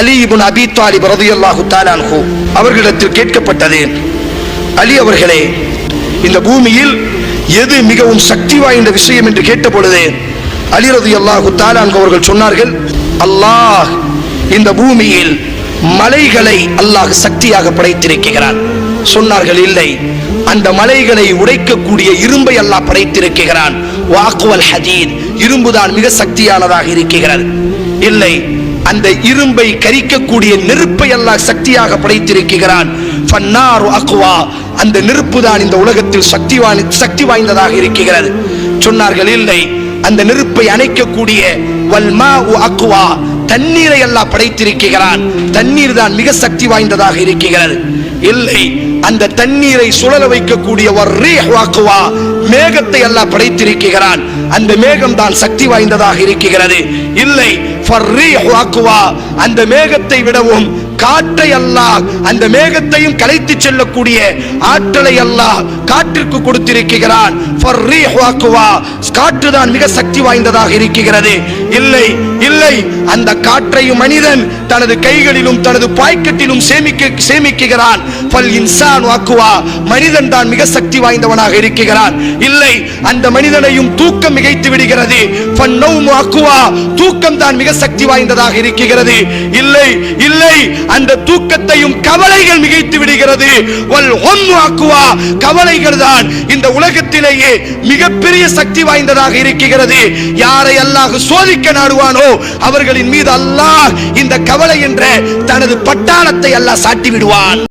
அலி அபி தாலிப் ரதியல்லாஹு தாலான்ஹு அவர்களிடத்தில் கேட்கப்பட்டது. அலி அவர்களே இந்த பூமியில் எது மிகவும் சக்தி வாய்ந்த விஷயம் என்று கேட்ட பொழுது அலி ரலியல்லாஹு அல்லாஹு அன்ஹு அவர்கள் சொன்னார்கள் அல்லாஹ் இந்த பூமியில் மலைகளை அல்லாஹ் சக்தியாக படைத்திருக்கிறான். சொன்னார்கள் இல்லை அந்த மலைகளை உடைக்கக்கூடிய இரும்பை அல்லாஹ் படைத்திருக்கிறான். வாக்குவல் ஹதீத் இரும்புதான் மிக சக்தியானதாக இருக்கிறது. இல்லை அந்த இரும்பை கரிக்கக்கூடிய நெருப்பை அல்லாஹ் சக்தியாக படைத்திருக்கிறான். ஃபன்னாரு அக்வா. அந்த நெருப்பு தான் இந்த உலகத்தில் சக்தி வாய் சக்தி வாய்ந்ததாக இருக்கிறது. சொன்னார்கள் இல்லை. அந்த நெருப்பை அணைக்கக்கூடிய வல்மா அக்வா. தண்ணீரை எல்லாம் படைத்திருக்கிறான். தண்ணீர் தான் மிக சக்தி வாய்ந்ததாக இருக்கிறது. இல்லை. அந்த தண்ணீரை சுழல வைக்கக்கூடிய வாக்குவா மேகத்தை எல்லாம் படைத்திருக்கிறான். அந்த மேகம் தான் சக்தி வாய்ந்ததாக இருக்கிறது. இல்லை. அந்த மேகத்தை விடவும் காற்றை அல்லாஹ் அந்த மேகத்தையும் கலைத்து செல்லக்கூடிய ஆற்றலை அல்லாஹ் காற்றிற்கு கொடுத்திருக்கிறான். ஃபர்ரீஹ் வாக்குவா காற்று தான் மிக சக்தி வாய்ந்ததாக இருக்கிறது. இல்லை இல்லை. அந்த காற்றையும் மனிதன் தனது கைகளிலும் தனது பாய்க்கட்டிலும் சேமிக்க சேமிக்குகிறான் ஃபல் இன்சான் வாக்குவா மனிதன் தான் மிக சக்தி வாய்ந்தவனாக இருக்கிறான். இல்லை அந்த மனிதனையும் தூக்கம் மிகைத்து விடுகிறது. ஃபன்னௌம் வாக்குவா தூக்கம் தான் மிக சக்தி வாய்ந்ததாக இருக்கிறது. இல்லை இல்லை. அந்த தூக்கத்தையும் கவலைகள் மிகைத்து விடுகிறது. வல் வாக்குவா கவலைகள் தான் இந்த உலகத்திலேயே மிகப்பெரிய சக்தி வாய்ந்ததாக இருக்கிறது. யாரை அல்லாஹ் சோதிக்க நாடுவானோ அவர்களின் மீது அல்லாஹ் இந்த கவலை என்ற தனது பட்டாளத்தை அல்லாஹ் சாட்டி விடுவான்.